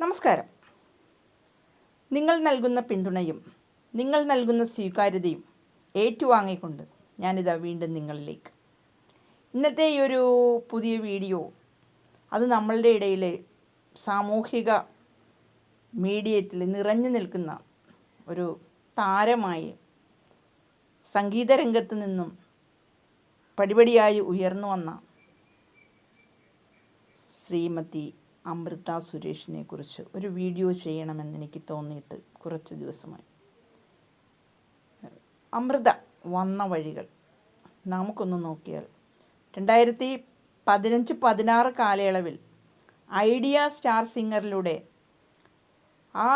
നമസ്കാരം. നിങ്ങൾ നൽകുന്ന പിന്തുണയും നിങ്ങൾ നൽകുന്ന സ്വീകാര്യതയും ഏറ്റുവാങ്ങിക്കൊണ്ട് ഞാനിതാ വീണ്ടും നിങ്ങളിലേക്ക്. ഇന്നത്തെ ഈ ഒരു പുതിയ വീഡിയോ അത് നമ്മളുടെ ഇടയിലെ സാമൂഹിക മീഡിയത്തിൽ നിറഞ്ഞു നിൽക്കുന്ന ഒരു താരമായി സംഗീതരംഗത്ത് നിന്നും പടിപടിയായി ഉയർന്നു വന്ന ശ്രീമതി അമൃത സുരേഷിനെ കുറിച്ച് ഒരു വീഡിയോ ചെയ്യണമെന്ന് എനിക്ക് തോന്നിയിട്ട് കുറച്ച് ദിവസമായി. അമൃത വന്ന വഴികൾ നമുക്കൊന്ന് നോക്കിയാൽ രണ്ടായിരത്തി പതിനഞ്ച് പതിനാറ് കാലയളവിൽ ഐഡിയ സ്റ്റാർ സിംഗറിലൂടെ ആ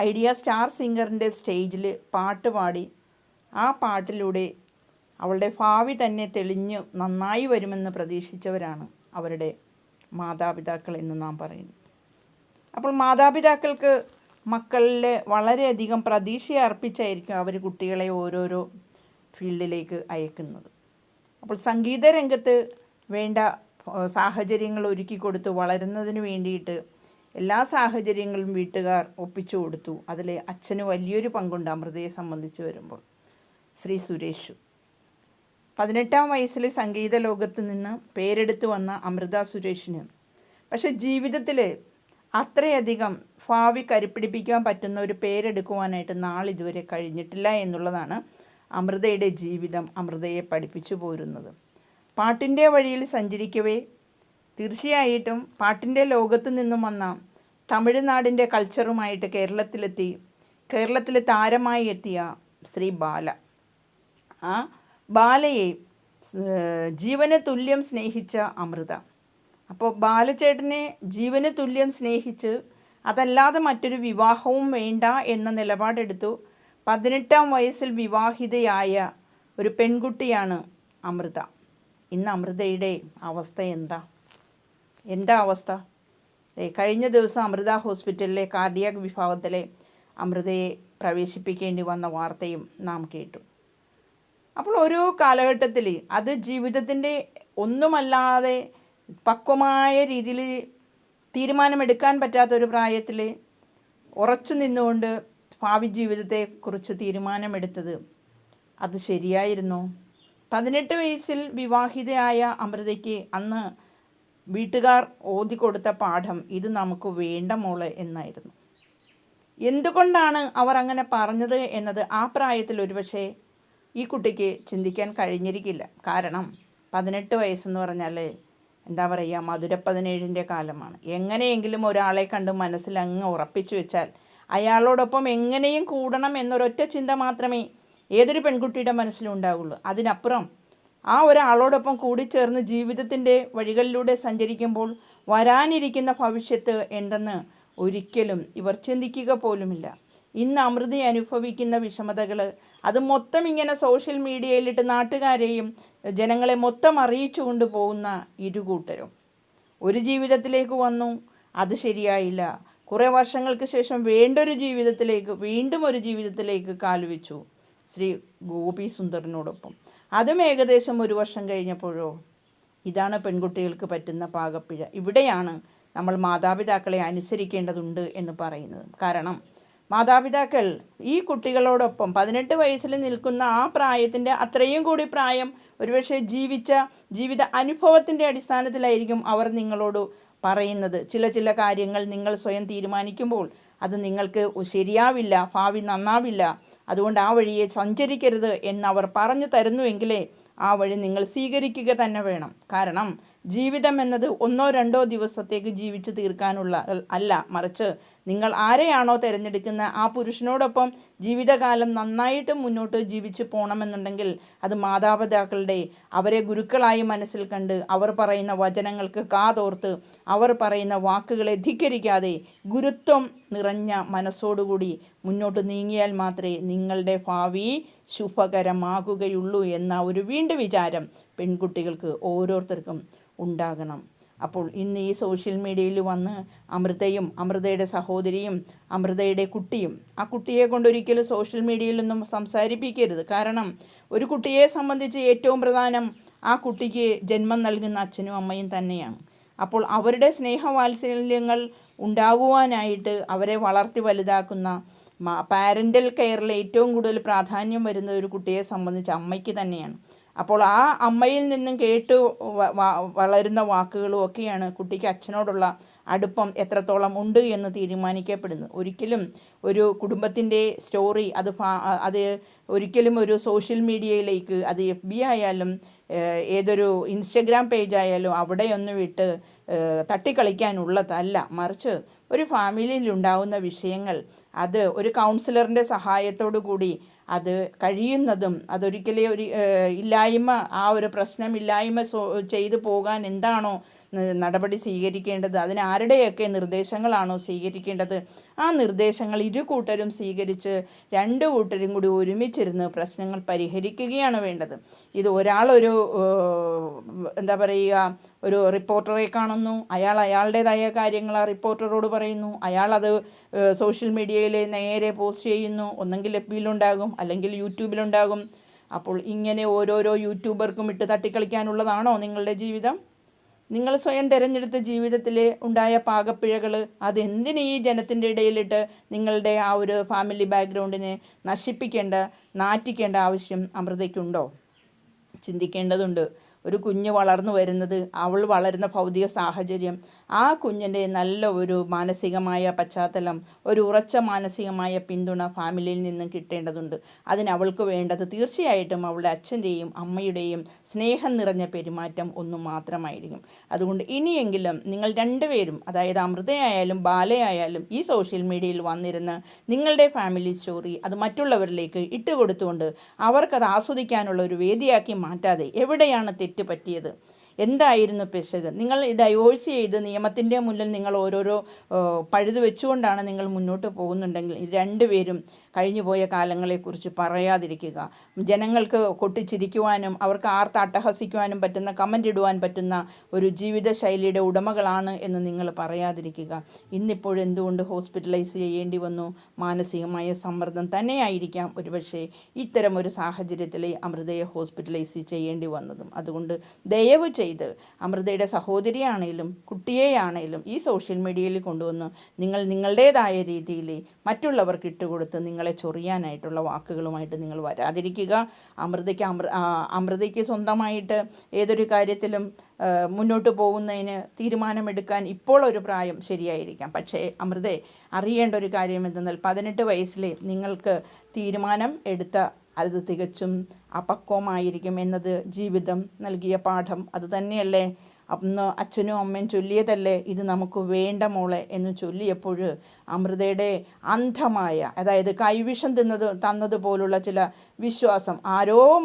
ഐഡിയ സ്റ്റാർ സിംഗറിന്റെ സ്റ്റേജിൽ പാട്ട് പാടി ആ പാട്ടിലൂടെ അവളുടെ ഭാവി തന്നെ തെളിഞ്ഞു നന്നായി വരുമെന്ന് പ്രതീക്ഷിച്ചവരാണ് അവരുടെ മാതാപിതാക്കൾ എന്ന് നാം പറയുന്നു. അപ്പോൾ മാതാപിതാക്കൾക്ക് മക്കളിൽ വളരെയധികം പ്രതീക്ഷ അർപ്പിച്ചായിരിക്കും അവർ കുട്ടികളെ ഓരോരോ ഫീൽഡിലേക്ക് അയക്കുന്നത്. അപ്പോൾ സംഗീത രംഗത്ത് വേണ്ട സാഹചര്യങ്ങൾ ഒരുക്കി കൊടുത്ത് വളരുന്നതിന് വേണ്ടിയിട്ട് എല്ലാ സാഹചര്യങ്ങളും വീട്ടുകാർ ഒപ്പിച്ചു കൊടുത്തു. അതിൽ അച്ഛന് വലിയൊരു പങ്കുണ്ട് അമൃതയെ സംബന്ധിച്ച് വരുമ്പോൾ. ശ്രീ സുരേഷ്. പതിനെട്ടാം വയസ്സിൽ സംഗീത ലോകത്ത് നിന്ന് പേരെടുത്തു വന്ന അമൃത സുരേഷിന്. പക്ഷെ ജീവിതത്തിൽ അത്രയധികം ഭാവി കരുപ്പിടിപ്പിക്കാൻ പറ്റുന്ന ഒരു പേരെടുക്കുവാനായിട്ട് നാളിതുവരെ കഴിഞ്ഞിട്ടില്ല എന്നുള്ളതാണ് അമൃതയുടെ ജീവിതം അമൃതയെ പഠിപ്പിച്ചു പോരുന്നത്. പാട്ടിന്റെ വഴിയിൽ സഞ്ചരിക്കവേ തീർച്ചയായിട്ടും പാട്ടിന്റെ ലോകത്ത് നിന്നും വന്ന തമിഴ്നാടിന്റെ കൾച്ചറുമായിട്ട് കേരളത്തിലെത്തി കേരളത്തിൽ താരമായി എത്തിയ ശ്രീ ബാല. ആ ബാലയെ ജീവന് തുല്യം സ്നേഹിച്ച അമൃത. അപ്പോൾ ബാലചേട്ടനെ ജീവന് തുല്യം സ്നേഹിച്ച് അതല്ലാതെ മറ്റൊരു വിവാഹവും വേണ്ട എന്ന നിലപാടെടുത്തു. പതിനെട്ടാം വയസ്സിൽ വിവാഹിതയായ ഒരു പെൺകുട്ടിയാണ് അമൃത. ഇന്ന് അമൃതയുടെ അവസ്ഥ എന്താ? എന്താ അവസ്ഥ? കഴിഞ്ഞ ദിവസം അമൃത ഹോസ്പിറ്റലിലെ കാർഡിയാക് വിഭാഗത്തിലെ അമൃതയെ പ്രവേശിപ്പിക്കേണ്ടി വന്ന വാർത്തയും നാം കേട്ടു. അപ്പോൾ ഓരോ കാലഘട്ടത്തിൽ അത് ജീവിതത്തിന്റെ ഒന്നുമല്ലാതെ പക്വമായ രീതിയിൽ തീരുമാനമെടുക്കാൻ പറ്റാത്ത ഒരു പ്രായത്തിൽ ഉറച്ചു നിന്നുകൊണ്ട് ഭാവി ജീവിതത്തെക്കുറിച്ച് തീരുമാനമെടുത്തത് അത് ശരിയായിരുന്നു. പതിനെട്ട് വയസ്സിൽ വിവാഹിതയായ അമൃതയ്ക്ക് അന്ന് വീട്ടുകാർ ഓതി കൊടുത്ത പാഠം ഇത് നമുക്ക് വേണ്ട മോളെ എന്നായിരുന്നു. എന്തുകൊണ്ടാണ് അവർ അങ്ങനെ പറഞ്ഞത് എന്നത് ആ പ്രായത്തിൽ ഒരുപക്ഷെ ഈ കുട്ടിക്ക് ചിന്തിക്കാൻ കഴിഞ്ഞിരിക്കില്ല. കാരണം പതിനെട്ട് വയസ്സെന്ന് പറഞ്ഞാൽ എന്താ പറയുക മധുര പതിനേഴിന്റെ കാലമാണ്. എങ്ങനെയെങ്കിലും ഒരാളെ കണ്ട് മനസ്സിൽ അങ്ങ് ഉറപ്പിച്ചു വെച്ചാൽ അയാളോടൊപ്പം എങ്ങനെയും കൂടണം എന്നൊരൊറ്റ ചിന്ത മാത്രമേ ഏതൊരു പെൺകുട്ടിയുടെ മനസ്സിലും ഉണ്ടാവുള്ളൂ. അതിനപ്പുറം ആ ഒരാളോടൊപ്പം കൂടിച്ചേർന്ന് ജീവിതത്തിന്റെ വഴികളിലൂടെ സഞ്ചരിക്കുമ്പോൾ വരാനിരിക്കുന്ന ഭവിഷ്യത്ത് എന്തെന്ന് ഒരിക്കലും ഇവർ ചിന്തിക്കുക പോലുമില്ല. ഇന്ന് അമൃതി അനുഭവിക്കുന്ന വിഷമതകൾ. അത് മൊത്തം ഇങ്ങനെ സോഷ്യൽ മീഡിയയിലിട്ട് നാട്ടുകാരെയും ജനങ്ങളെ മൊത്തം അറിയിച്ചു കൊണ്ടുപോകുന്ന ഇരുകൂട്ടരും ഒരു ജീവിതത്തിലേക്ക് വന്നു അത് ശരിയായില്ല. കുറേ വർഷങ്ങൾക്ക് ശേഷം വേണ്ടൊരു ജീവിതത്തിലേക്ക് വീണ്ടും ഒരു ജീവിതത്തിലേക്ക് കാലുവെച്ചു ശ്രീ ഗോപി സുന്ദറിനോടൊപ്പം. അതും ഏകദേശം ഒരു വർഷം കഴിഞ്ഞപ്പോഴോ ഇതാണ് പെൺകുട്ടികൾക്ക് പറ്റുന്ന പാകപ്പിഴ. ഇവിടെയാണ് നമ്മൾ മാതാപിതാക്കളെ അനുസരിക്കേണ്ടതുണ്ട് എന്ന് പറയുന്നത്. കാരണം മാതാപിതാക്കൾ ഈ കുട്ടികളോടൊപ്പം പതിനെട്ട് വയസ്സിൽ നിൽക്കുന്ന ആ പ്രായത്തിന്റെ അത്രയും കൂടി പ്രായം ഒരുപക്ഷെ ജീവിച്ച ജീവിത അനുഭവത്തിന്റെ അടിസ്ഥാനത്തിലായിരിക്കും അവർ നിങ്ങളോട് പറയുന്നത്. ചില ചില കാര്യങ്ങൾ നിങ്ങൾ സ്വയം തീരുമാനിക്കുമ്പോൾ അത് നിങ്ങൾക്ക് ശരിയാവില്ല ഭാവി നന്നാവില്ല. അതുകൊണ്ട് ആ വഴിയെ സഞ്ചരിക്കരുത് എന്നവർ പറഞ്ഞു തരുന്നുവെങ്കിലേ ആ വഴി നിങ്ങൾ സ്വീകരിക്കുക തന്നെ വേണം. കാരണം ജീവിതം എന്നത് ഒന്നോ രണ്ടോ ദിവസത്തേക്ക് ജീവിച്ചു തീർക്കാനുള്ള അല്ല മറിച്ച് നിങ്ങൾ ആരെയാണോ തിരഞ്ഞെടുക്കുന്ന ആ പുരുഷനോടൊപ്പം ജീവിതകാലം നന്നായിട്ട് മുന്നോട്ട് ജീവിച്ച് പോകണമെന്നുണ്ടെങ്കിൽ അത് മാതാപിതാക്കളുടെ അവരെ ഗുരുക്കളായി മനസ്സിൽ കണ്ട് അവർ പറയുന്ന വചനങ്ങൾക്ക് കാതോർത്ത് അവർ പറയുന്ന വാക്കുകളെ ധിക്കരിക്കാതെ ഗുരുത്വം നിറഞ്ഞ മനസ്സോടുകൂടി മുന്നോട്ട് നീങ്ങിയാൽ മാത്രമേ നിങ്ങളുടെ ഭാവി ശുഭകരമാകുകയുള്ളൂ എന്ന ഒരു വീണ്ടും വിചാരം പെൺകുട്ടികൾക്ക് ഓരോരുത്തർക്കും ഉണ്ടാകണം. അപ്പോൾ ഇന്ന് ഈ സോഷ്യൽ മീഡിയയിൽ വന്ന് അമൃതയും അമൃതയുടെ സഹോദരിയും അമൃതയുടെ കുട്ടിയും ആ കുട്ടിയെ കൊണ്ട് ഒരിക്കലും സോഷ്യൽ മീഡിയയിലൊന്നും സംസാരിപ്പിക്കരുത്. കാരണം ഒരു കുട്ടിയെ സംബന്ധിച്ച് ഏറ്റവും പ്രധാനം ആ കുട്ടിക്ക് ജന്മം നൽകുന്ന അച്ഛനും അമ്മയും തന്നെയാണ്. അപ്പോൾ അവരുടെ സ്നേഹവാത്സല്യങ്ങൾ ഉണ്ടാകുവാനായിട്ട് അവരെ വളർത്തി വലുതാക്കുന്ന പാരന്റൽ കെയറിൽ ഏറ്റവും കൂടുതൽ പ്രാധാന്യം വരുന്ന ഒരു കുട്ടിയെ സംബന്ധിച്ച് അമ്മയ്ക്ക് തന്നെയാണ്. അപ്പോൾ ആ അമ്മയിൽ നിന്നും കേട്ട് വളരുന്ന വാക്കുകളും ഒക്കെയാണ് കുട്ടിക്ക് അച്ഛനോടുള്ള അടുപ്പം എത്രത്തോളം ഉണ്ട് എന്ന് തീരുമാനിക്കപ്പെടുന്നു ഒരിക്കലും ഒരു കുടുംബത്തിന്റെ സ്റ്റോറി അത് അത് ഒരിക്കലും ഒരു സോഷ്യൽ മീഡിയയിലേക്ക് അത് എഫ് ബി ആയാലും ഏതൊരു ഇൻസ്റ്റഗ്രാം പേജ് ആയാലും അവിടെയൊന്നും വിട്ട് തട്ടിക്കളിക്കാനുള്ളതല്ല. മറിച്ച് ഒരു ഫാമിലിയിൽ ഉണ്ടാവുന്ന വിഷയങ്ങൾ അത് ഒരു കൗൺസിലറിന്റെ സഹായത്തോടു കൂടി അത് കഴിയുന്നതും അതൊരിക്കലും ഒരു ഇല്ലായ്മ ആ ഒരു പ്രശ്നമില്ലായ്മ ചെയ്തു പോകാൻ എന്താണോ നടപടി സ്വീകരിക്കേണ്ടത്? അതിന് ആരുടെയൊക്കെ നിർദ്ദേശങ്ങളാണോ സ്വീകരിക്കേണ്ടത്? ആ നിർദ്ദേശങ്ങൾ ഇരു കൂട്ടരും സ്വീകരിച്ച് രണ്ട് കൂട്ടരും കൂടി ഒരുമിച്ചിരുന്ന് പ്രശ്നങ്ങൾ പരിഹരിക്കുകയാണ് വേണ്ടത്. ഇത് ഒരാളൊരു എന്താ പറയുക ഒരു റിപ്പോർട്ടറെ കാണുന്നു. അയാൾ അയാളുടേതായ കാര്യങ്ങൾ ആ റിപ്പോർട്ടറോട് പറയുന്നു. അയാൾ അത് സോഷ്യൽ മീഡിയയിൽ നേരെ പോസ്റ്റ് ചെയ്യുന്നു. ഒന്നെങ്കിൽ എഫ് ബിയിലുണ്ടാകും അല്ലെങ്കിൽ യൂട്യൂബിലുണ്ടാകും. അപ്പോൾ ഇങ്ങനെ ഓരോരോ യൂട്യൂബർക്കും ഇട്ട് തട്ടിക്കളിക്കാനുള്ളതാണോ നിങ്ങളുടെ ജീവിതം? നിങ്ങൾ സ്വയം തിരഞ്ഞെടുത്ത ജീവിതത്തിൽ ഉണ്ടായ പാകപ്പിഴകൾ അതെന്തിന് ഈ ജനത്തിന്റെ ഇടയിലിട്ട് നിങ്ങളുടെ ആ ഒരു ഫാമിലി ബാക്ക്ഗ്രൗണ്ടിനെ നശിപ്പിക്കേണ്ട നാറ്റിക്കേണ്ട ആവശ്യം അമൃതയ്ക്കുണ്ടോ? ചിന്തിക്കേണ്ടതുണ്ട്. ഒരു കുഞ്ഞ് വളർന്നു വരുന്നത് അവൾ വളരുന്ന ഭൗതിക സാഹചര്യം ആ കുഞ്ഞിന്റെ നല്ല ഒരു മാനസികമായ പശ്ചാത്തലം ഒരു ഉറച്ച മാനസികമായ പിന്തുണ ഫാമിലിയിൽ നിന്നും കിട്ടേണ്ടതുണ്ട്. അതിന് അവൾക്ക് വേണ്ടത് തീർച്ചയായിട്ടും അവളുടെ അച്ഛന്റെയും അമ്മയുടെയും സ്നേഹം നിറഞ്ഞ പെരുമാറ്റം ഒന്നും മാത്രമായിരിക്കും. അതുകൊണ്ട് ഇനിയെങ്കിലും നിങ്ങൾ രണ്ടുപേരും അതായത് അമൃതയായാലും ബാലയായാലും ഈ സോഷ്യൽ മീഡിയയിൽ വന്നിരുന്ന് നിങ്ങളുടെ ഫാമിലി സ്റ്റോറി അത് മറ്റുള്ളവരിലേക്ക് ഇട്ടുകൊടുത്തുകൊണ്ട് അവർക്കത് ആസ്വദിക്കാനുള്ള ഒരു വേദിയാക്കി മാറ്റാതെ എവിടെയാണ് തെറ്റ് പറ്റിയത്. എന്തായിരുന്നു പിശക്? നിങ്ങൾ ഡൈവോഴ്സ് ചെയ്ത് നിയമത്തിന്റെ മുന്നിൽ നിങ്ങൾ ഓരോരോ പഴുതു വെച്ചുകൊണ്ടാണ് നിങ്ങൾ മുന്നോട്ട് പോകുന്നുണ്ടെങ്കിൽ രണ്ടുപേരും കഴിഞ്ഞുപോയ കാലങ്ങളെക്കുറിച്ച് പറയാതിരിക്കുക. ജനങ്ങൾക്ക് കൊട്ടിച്ചിരിക്കുവാനും അവർക്ക് ആർത്ത് അട്ടഹസിക്കുവാനും പറ്റുന്ന കമന്റ് ഇടുവാൻ പറ്റുന്ന ഒരു ജീവിതശൈലിയുടെ ഉടമകളാണ് എന്ന് നിങ്ങൾ പറയാതിരിക്കുക. ഇന്നിപ്പോൾ എന്തുകൊണ്ട് ഹോസ്പിറ്റലൈസ് ചെയ്യേണ്ടി വന്നു? മാനസികമായ സമ്മർദ്ദം തന്നെയായിരിക്കാം ഒരുപക്ഷെ ഇത്തരം ഒരു സാഹചര്യത്തിൽ അമൃതയെ ഹോസ്പിറ്റലൈസ് ചെയ്യേണ്ടി വന്നതും. അതുകൊണ്ട് ദയവ് ചെയ്ത്. അമൃതയുടെ സഹോദരിയാണേലും കുട്ടിയെയാണേലും ഈ സോഷ്യൽ മീഡിയയിൽ കൊണ്ടുവന്ന് നിങ്ങൾ നിങ്ങളുടേതായ രീതിയിൽ മറ്റുള്ളവർക്ക് ഇട്ടുകൊടുത്ത് നിങ്ങളെ ചൊറിയാനായിട്ടുള്ള വാക്കുകളുമായിട്ട് നിങ്ങൾ വരാതിരിക്കുക. അമൃതയ്ക്ക് അമൃ അമൃതയ്ക്ക് സ്വന്തമായിട്ട് ഏതൊരു കാര്യത്തിലും മുന്നോട്ട് പോകുന്നതിന് തീരുമാനമെടുക്കാൻ ഇപ്പോൾ ഒരു പ്രായം ശരിയായിരിക്കാം. പക്ഷേ അമൃതയെ അറിയേണ്ട ഒരു കാര്യം എന്തെന്നാൽ പതിനെട്ട് വയസ്സിലെ നിങ്ങൾക്ക് തീരുമാനം എടുത്ത അത് തികച്ചും അപക്വമായിരിക്കും എന്നത് ജീവിതം നൽകിയ പാഠം. അത് തന്നെയല്ലേ? അന്ന് അച്ഛനും അമ്മയും ചൊല്ലിയതല്ലേ? ഇത് നമുക്ക് വേണ്ട മോളെ എന്ന് ചൊല്ലിയപ്പോൾ അമൃതയുടെ അന്ധമായ അതായത് കൈവിഷം തിന്നത് തന്നതുപോലുള്ള ചില വിശ്വാസം ആരോ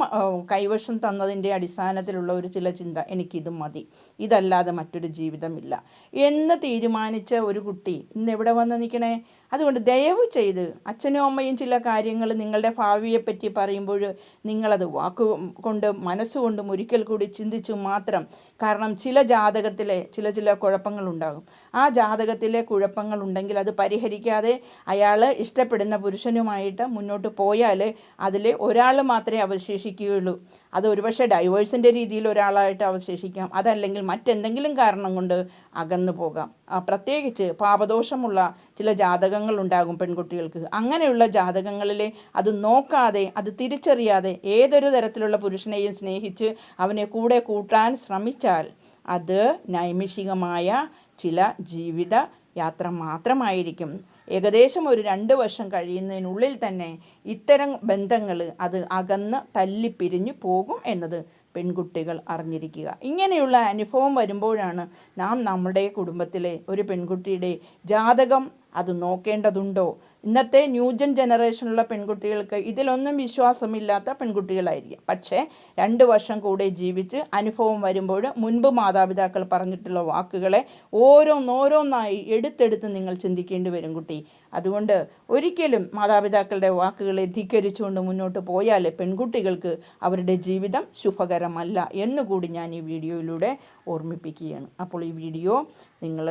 കൈവശം തന്നതിന്റെ അടിസ്ഥാനത്തിലുള്ള ഒരു ചില ചിന്ത എനിക്കിത് മതി. ഇതല്ലാതെ മറ്റൊരു ജീവിതമില്ല. എന്ന് തീരുമാനിച്ച ഒരു കുട്ടി ഇന്ന് എവിടെ വന്ന് നിൽക്കണേ? അതുകൊണ്ട് ദയവ് ചെയ്ത് അച്ഛനും അമ്മയും ചില കാര്യങ്ങൾ നിങ്ങളുടെ ഭാവിയെപ്പറ്റി പറയുമ്പോൾ നിങ്ങളത് വാക്കു കൊണ്ട് മനസ്സുകൊണ്ടും ഒരിക്കൽ കൂടി ചിന്തിച്ചു മാത്രം. കാരണം ചില ജാതകത്തിലെ ചില ചില കുഴപ്പങ്ങളുണ്ടാകും. ആ ജാതകത്തിലെ കുഴപ്പങ്ങളുണ്ടെങ്കിൽ അത് പരിഹരിക്കാതെ അയാൾ ഇഷ്ടപ്പെടുന്ന പുരുഷനുമായിട്ട് മുന്നോട്ട് പോയാൽ അതിൽ ഒരാൾ മാത്രമേ അവശേഷിക്കുകയുള്ളൂ. അത് ഒരുപക്ഷെ ഡൈവേഴ്സിന്റെ രീതിയിൽ ഒരാളായിട്ട് അവശേഷിക്കാം. അതല്ലെങ്കിൽ മറ്റെന്തെങ്കിലും കാരണം കൊണ്ട് അകന്നു പോകാം. പ്രത്യേകിച്ച് പാപദോഷമുള്ള ചില ജാതകങ്ങൾ ഉണ്ടാകും പെൺകുട്ടികൾക്ക്. അങ്ങനെയുള്ള ജാതകങ്ങളിലെ അത് നോക്കാതെ അത് തിരിച്ചറിയാതെ ഏതൊരു തരത്തിലുള്ള പുരുഷനെയും സ്നേഹിച്ച് അവനെ കൂടെ കൂട്ടാൻ ശ്രമിച്ചാൽ അത് നൈമിഷികമായ ചില ജീവിത യാത്ര മാത്രമായിരിക്കും. ഏകദേശം ഒരു രണ്ട് വർഷം കഴിയുന്നതിനുള്ളിൽ തന്നെ ഇത്തരം ബന്ധങ്ങൾ അത് അകന്ന് തല്ലിപ്പിരിഞ്ഞു പോകും എന്നത് പെൺകുട്ടികൾ അറിഞ്ഞിരിക്കുക. ഇങ്ങനെയുള്ള അനുഭവം വരുമ്പോഴാണ് നാം നമ്മുടെ കുടുംബത്തിലെ ഒരു പെൺകുട്ടിയുടെ ജാതകം അത് നോക്കേണ്ടതുണ്ടോ? ഇന്നത്തെ ന്യൂജൻ ജനറേഷനിലുള്ള പെൺകുട്ടികൾക്ക് ഇതിലൊന്നും വിശ്വാസമില്ലാത്ത പെൺകുട്ടികളായിരിക്കും. പക്ഷേ രണ്ട് വർഷം കൂടെ ജീവിച്ച് അനുഭവം വരുമ്പോൾ മുൻപ് മാതാപിതാക്കൾ പറഞ്ഞിട്ടുള്ള വാക്കുകളെ ഓരോന്നോരോന്നായി എടുത്തെടുത്ത് നിങ്ങൾ ചിന്തിക്കേണ്ടി വരും കുട്ടി. അതുകൊണ്ട് ഒരിക്കലും മാതാപിതാക്കളുടെ വാക്കുകളെ ധിക്കരിച്ചുകൊണ്ട് മുന്നോട്ട് പോയാൽ പെൺകുട്ടികൾക്ക് അവരുടെ ജീവിതം ശുഭകരമല്ല എന്നുകൂടി ഞാൻ ഈ വീഡിയോയിലൂടെ ഓർമ്മിപ്പിക്കുകയാണ്. അപ്പോൾ ഈ വീഡിയോ നിങ്ങൾ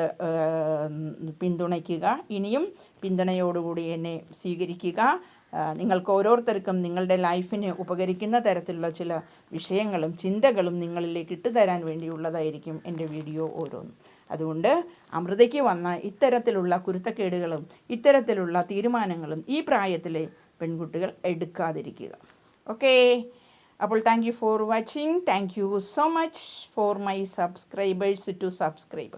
പിന്തുണയ്ക്കുക. ഇനിയും പിന്തുണയോടുകൂടി എന്നെ സ്വീകരിക്കുക. നിങ്ങൾക്ക് ഓരോരുത്തർക്കും നിങ്ങളുടെ ലൈഫിന് ഉപകരിക്കുന്ന തരത്തിലുള്ള ചില വിഷയങ്ങളും ചിന്തകളും നിങ്ങളിലേക്ക് ഇട്ടുതരാൻ വേണ്ടിയുള്ളതായിരിക്കും എന്റെ വീഡിയോ ഓരോന്നും. അതുകൊണ്ട് അമൃതയ്ക്ക് വന്ന ഇത്തരത്തിലുള്ള കുരുത്തക്കേടുകളും ഇത്തരത്തിലുള്ള തീരുമാനങ്ങളും ഈ പ്രായത്തിലെ പെൺകുട്ടികൾ എടുക്കാതിരിക്കുക. ഓക്കേ? അപ്പോൾ thank you for watching thank you so much for my subscribers to subscribe